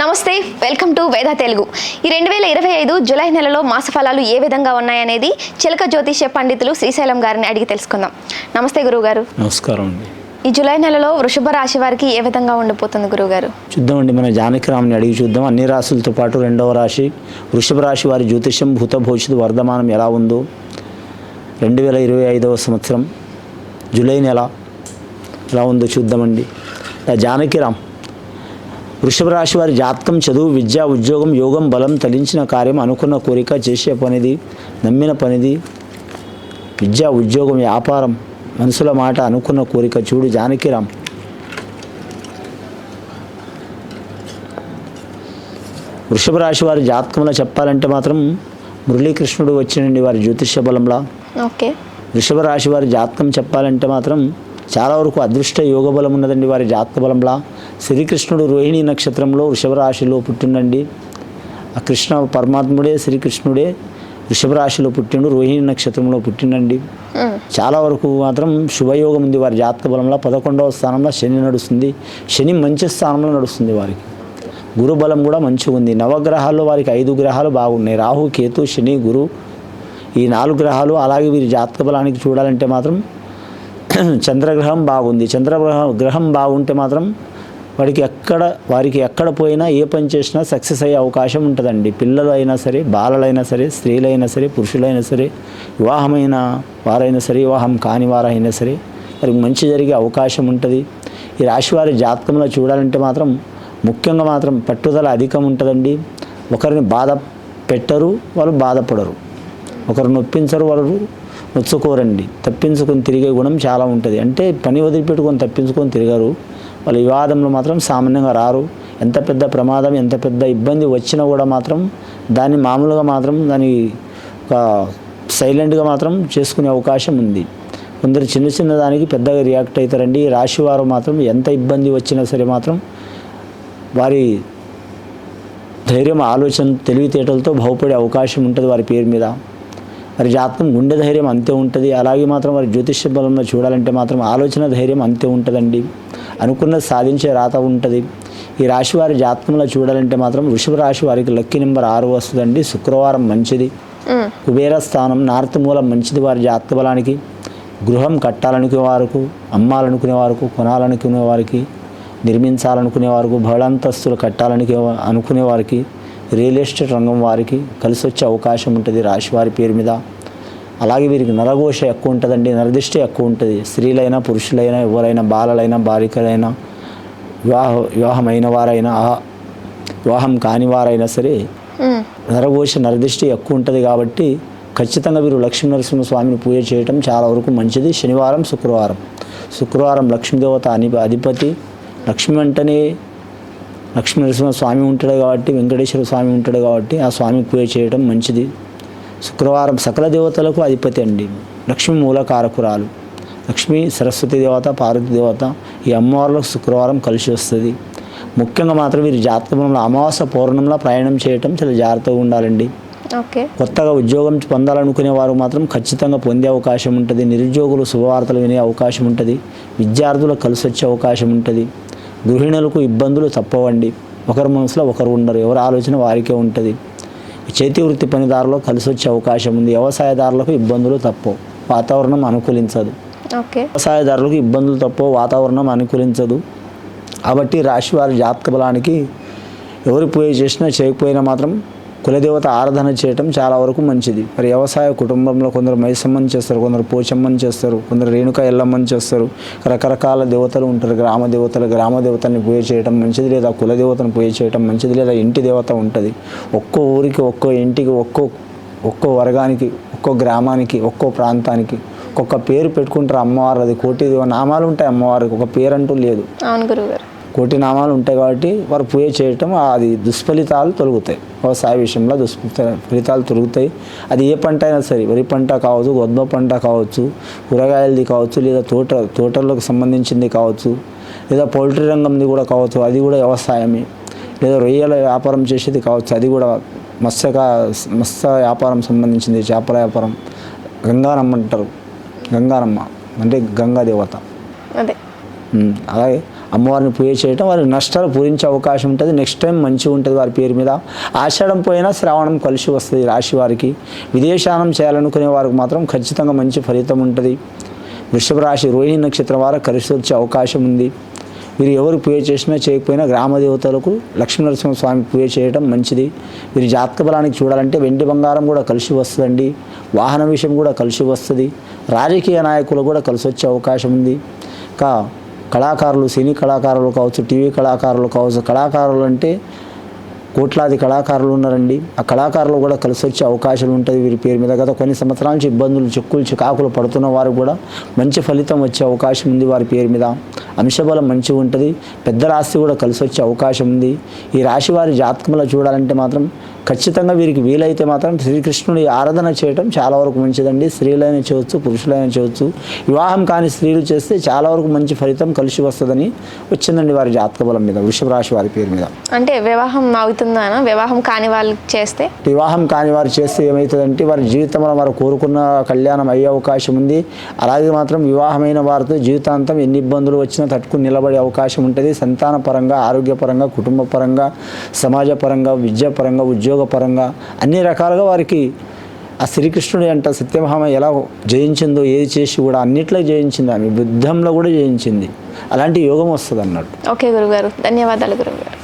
నమస్తే welcome to వేద తెలుగు. ఈ రెండు వేల ఇరవై ఐదు జూలై నెలలో మాస ఫలాలు ఏ విధంగా ఉన్నాయనేది చిలక జ్యోతిష్య పండితులు శ్రీశైలం గారిని అడిగి తెలుసుకుందాం. నమస్తే గురువుగారు. నమస్కారం అండి. ఈ జూలై నెలలో వృషభ రాశి వారికి ఏ విధంగా ఉండబోతుంది గురువుగారు? చూద్దామండి మన జానకిరామ్ని అడిగి చూద్దాం. అన్ని రాశులతో పాటు రెండవ రాశి వృషభ రాశి వారి జ్యోతిష్యం భూత భవిష్యత్తు వర్ధమానం ఎలా ఉందో. రెండు వేల ఇరవై ఐదవ సంవత్సరం జూలై నెల ఎలా ఉందో చూద్దామండి. జానకిరామ్ వృషభ రాశి వారి జాతకం చదువు విద్య ఉద్యోగం యోగం బలం తలించిన కార్యం అనుకున్న కోరిక చేసే పనిది నమ్మిన పనిది విద్య ఉద్యోగం వ్యాపారం మనసుల మాట అనుకున్న కోరిక చూడు జానకిరామ్. వృషభ రాశి వారి జాతకంలో చెప్పాలంటే మాత్రం మురళీకృష్ణుడు వచ్చినండి వారి జ్యోతిష్య బలంలా. ఓకే. వృషభ రాశి వారి జాతకం చెప్పాలంటే మాత్రం చాలా వరకు అదృష్ట యోగ బలం ఉన్నదండి వారి జాతక బలంలా. శ్రీకృష్ణుడు రోహిణి నక్షత్రంలో వృషభ రాశిలో పుట్టిండండి. ఆ కృష్ణ పరమాత్ముడే శ్రీకృష్ణుడే వృషభ రాశిలో పుట్టిండు రోహిణి నక్షత్రంలో పుట్టిండండి. చాలా వరకు మాత్రం శుభయోగం ఉంది వారి జాతక బలంలో. పదకొండవ స్థానంలో శని నడుస్తుంది. శని మంచి స్థానంలో నడుస్తుంది వారికి. గురు బలం కూడా మంచిగా ఉంది. నవగ్రహాల్లో వారికి ఐదు గ్రహాలు బాగున్నాయి. రాహు కేతు శని గురు ఈ నాలుగు గ్రహాలు అలాగే వీరి జాతక బలానికి చూడాలంటే మాత్రం చంద్రగ్రహం బాగుంది. చంద్రగ్రహ గ్రహం బాగుంటే మాత్రం వాడికి ఎక్కడ వారికి ఎక్కడ పోయినా ఏ పని చేసినా సక్సెస్ అయ్యే అవకాశం ఉంటుందండి. పిల్లలు అయినా సరే బాలలైనా సరే స్త్రీలైనా సరే పురుషులైనా సరే వివాహమైన వారైనా సరే వివాహం కాని వారైనా సరే వారికి మంచి జరిగే అవకాశం ఉంటుంది. ఈ రాశివారి జాతకంలో చూడాలంటే మాత్రం ముఖ్యంగా మాత్రం పట్టుదల అధికం ఉంటుందండి. ఒకరిని బాధ పెట్టరు వాళ్ళు బాధపడరు. ఒకరు నొప్పించరు వాళ్ళు నొచ్చుకోరండి. తప్పించుకొని తిరిగే గుణం చాలా ఉంటుంది. అంటే పని వదిలిపెట్టుకొని తప్పించుకొని తిరగరు. వాళ్ళు వివాదంలో మాత్రం సామాన్యంగా రారు. ఎంత పెద్ద ప్రమాదం ఎంత పెద్ద ఇబ్బంది వచ్చినా కూడా మాత్రం దాన్ని మామూలుగా మాత్రం దాని ఒక సైలెంట్గా మాత్రం చేసుకునే అవకాశం ఉంది. కొందరు చిన్న చిన్న దానికి పెద్దగా రియాక్ట్ అవుతారండి. రాశివారు రాశి వారు మాత్రం ఎంత ఇబ్బంది వచ్చినా సరే మాత్రం వారి ధైర్యం ఆలోచన తెలివితేటలతో బాగుపడే అవకాశం ఉంటుంది వారి పేరు మీద. వారి జాతకం గుండె ధైర్యం అంతే ఉంటుంది. అలాగే మాత్రం వారి జ్యోతిష్య బలంలో చూడాలంటే మాత్రం ఆలోచన ధైర్యం అంతే ఉంటుందండి. అనుకున్నది సాధించే రాత ఉంటుంది. ఈ రాశి వారి జాతకంలో చూడాలంటే మాత్రం వృషభ రాశి వారికి లక్కీ నెంబర్ ఆరు వస్తుందండి. శుక్రవారం మంచిది. కుబేర స్థానం నార్త్ మూలం మంచిది వారి జాతక బలానికి. గృహం కట్టాలనుకునే వారికి అమ్మాలనుకునే వారికి కొనాలనుకునే వారికి నిర్మించాలనుకునే వారికి బహుళంతస్తులు కట్టాలనుకే అనుకునే వారికి రియల్ ఎస్టేట్ రంగం వారికి కలిసి వచ్చే అవకాశం ఉంటుంది రాశి వారి పేరు మీద. అలాగే వీరికి నరఘోష ఎక్కువ ఉంటుందండి నరదిష్టి ఎక్కువ ఉంటుంది. స్త్రీలైనా పురుషులైనా ఎవరైనా బాలలైనా బాలికలైనా వివాహ వివాహమైన వారైనా వివాహం కాని వారైనా సరే. నరఘోష నరదిష్టి ఎక్కువ ఉంటుంది కాబట్టి ఖచ్చితంగా వీరు లక్ష్మీ నరసింహ స్వామిని పూజ చేయటం చాలా వరకు మంచిది. శనివారం శుక్రవారం. శుక్రవారం లక్ష్మీదేవత అని అధిపతి. లక్ష్మి అంటేనే లక్ష్మీ నరసింహ స్వామి ఉంటాడు కాబట్టి వెంకటేశ్వర స్వామి ఉంటాడు కాబట్టి ఆ స్వామికి పూజ చేయడం మంచిది. శుక్రవారం సకల దేవతలకు అధిపతి అండి. లక్ష్మి మూలకారకురాలు. లక్ష్మి సరస్వతి దేవత పార్వతి దేవత ఈ అమ్మవార్లకు శుక్రవారం కలిసి వస్తుంది. ముఖ్యంగా మాత్రం వీరి జాతకంలో అమావాస్య పౌర్ణంలో ప్రయాణం చేయటం చాలా జాగ్రత్తగా ఉండాలండి. కొత్తగా ఉద్యోగం పొందాలనుకునే వారు మాత్రం ఖచ్చితంగా పొందే అవకాశం ఉంటుంది. నిరుద్యోగులు శుభవార్తలు వినే అవకాశం ఉంటుంది. విద్యార్థులకు కలిసి వచ్చే అవకాశం ఉంటుంది. గృహిణులకు ఇబ్బందులు తప్పవండి. ఒకరి మనసులో ఒకరు ఉండరు. ఎవరి ఆలోచన వారికే ఉంటుంది. చేతి వృత్తి పనిదారులో కలిసి వచ్చే అవకాశం ఉంది. వ్యవసాయదారులకు ఇబ్బందులు తప్పవు. వాతావరణం అనుకూలించదు. వ్యవసాయదారులకు ఇబ్బందులు తప్ప వాతావరణం అనుకూలించదు. కాబట్టి రాశి వారి జాతక బలానికి ఎవరు పూజ చేసినా చేయకపోయినా మాత్రం కులదేవత ఆరాధన చేయటం చాలా వరకు మంచిది. మరి వ్యవసాయ కుటుంబంలో కొందరు మైసమ్మని చేస్తారు కొందరు పోచమ్మని చేస్తారు కొందరు రేణుక ఎల్లమ్మని చేస్తారు. రకరకాల దేవతలు ఉంటారు. గ్రామ దేవతలు గ్రామ దేవతల్ని పూజ చేయటం మంచిది లేదా కులదేవతను పూజ చేయటం మంచిది లేదా ఇంటి దేవత ఉంటుంది. ఒక్కో ఊరికి ఒక్కో ఇంటికి ఒక్కో ఒక్కో వర్గానికి ఒక్కో గ్రామానికి ఒక్కో ప్రాంతానికి ఒక్కొక్క పేరు పెట్టుకుంటారు అమ్మవారు. అది కోటి నామాలు ఉంటాయి అమ్మవారికి. ఒక పేరు అంటూ లేదు. అవును గురువుగారు. కోటి నామాలు ఉంటాయి కాబట్టి వారు పూజ చేయటం అది దుష్ఫలితాలు తొలుగుతాయి. వ్యవసాయ విషయంలో దుష్ఫలితాలు తొలుగుతాయి. అది ఏ పంట అయినా సరే వరి పంట కావచ్చు గోధుమ పంట కావచ్చు కూరగాయలది కావచ్చు లేదా తోట తోటలకు సంబంధించింది కావచ్చు లేదా పౌల్ట్రీ రంగంది కూడా కావచ్చు అది కూడా వ్యవసాయమే. లేదా రొయ్యల వ్యాపారం చేసేది కావచ్చు అది కూడా మత్స్యక మత్స్య వ్యాపారం సంబంధించింది చేపల వ్యాపారం. గంగారమ్మ అంటారు. గంగారమ్మ అంటే గంగా దేవత అదే అలాగే అమ్మవారిని పూజ చేయటం వారికి నష్టాలు పూరించే అవకాశం ఉంటుంది. నెక్స్ట్ టైం మంచిగా ఉంటుంది వారి పేరు మీద. ఆషాఢం పోయినా శ్రావణం కలిసి వస్తుంది రాశి వారికి. విదేశానం చేయాలనుకునే వారికి మాత్రం ఖచ్చితంగా మంచి ఫలితం ఉంటుంది. వృషభ రాశి రోహిణి నక్షత్రం వారు కలిసి వచ్చే అవకాశం ఉంది. వీరు ఎవరు పూజ చేసినా చేయకపోయినా గ్రామదేవతలకు లక్ష్మీనరసింహ స్వామి పూజ చేయడం మంచిది. వీరి జాతక బలానికి చూడాలంటే వెండి బంగారం కూడా కలిసి వస్తుందండి. వాహన విషయం కూడా కలిసి వస్తుంది. రాజకీయ నాయకులు కూడా కలిసి వచ్చే అవకాశం ఉంది. కా కళాకారులు సినీ కళాకారులు కావచ్చు టీవీ కళాకారులు కావచ్చు కళాకారులు అంటే కోట్లాది కళాకారులు ఉన్నారండి. ఆ కళాకారులు కూడా కలిసి వచ్చే అవకాశాలు ఉంటుంది వీరి పేరు మీద. గత కొన్ని సంవత్సరాల నుంచి ఇబ్బందులు చిక్కులు చికాకులు పడుతున్న వారు కూడా మంచి ఫలితం వచ్చే అవకాశం ఉంది వారి పేరు మీద. అంశబలం మంచిగా ఉంటుంది. పెద్ద రాశి కూడా కలిసి వచ్చే అవకాశం ఉంది. ఈ రాశి వారి జాతకంలో చూడాలంటే మాత్రం ఖచ్చితంగా వీరికి వీలైతే మాత్రం శ్రీకృష్ణుడి ఆరాధన చేయటం చాలా వరకు మంచిదండి. స్త్రీలైనా చేయవచ్చు పురుషులైనా చేయవచ్చు వివాహం కాని స్త్రీలు చేస్తే చాలా వరకు మంచి ఫలితం కలిసి వస్తుందని వచ్చిందండి వారి జాతక బలం మీద వృషభ రాశి వారి పేరు మీద. అంటే వివాహం అవుతుందా వివాహం కాని వాళ్ళు చేస్తే? వివాహం కాని వారు చేస్తే ఏమవుతుందంటే వారి జీవితంలో వారు కోరుకున్న కళ్యాణం అయ్యే అవకాశం ఉంది. అలాగే మాత్రం వివాహమైన వారితో జీవితాంతం ఎన్ని ఇబ్బందులు వచ్చినా తట్టుకుని నిలబడే అవకాశం ఉంటుంది. సంతాన పరంగా ఆరోగ్యపరంగా కుటుంబ పరంగా సమాజ పరంగా విద్యాపరంగా ఉద్యోగపరంగా అన్ని రకాలుగా వారికి ఆ శ్రీకృష్ణుడి అంట సత్యభామ ఎలా జయించిందో ఏది చేసి కూడా అన్నిట్లో జయించింది ఆమె. యుద్ధంలో కూడా జయించింది. అలాంటి యోగం వస్తుంది అన్నట్టు ఓకే గురుగారు. ధన్యవాదాలు గురుగారు.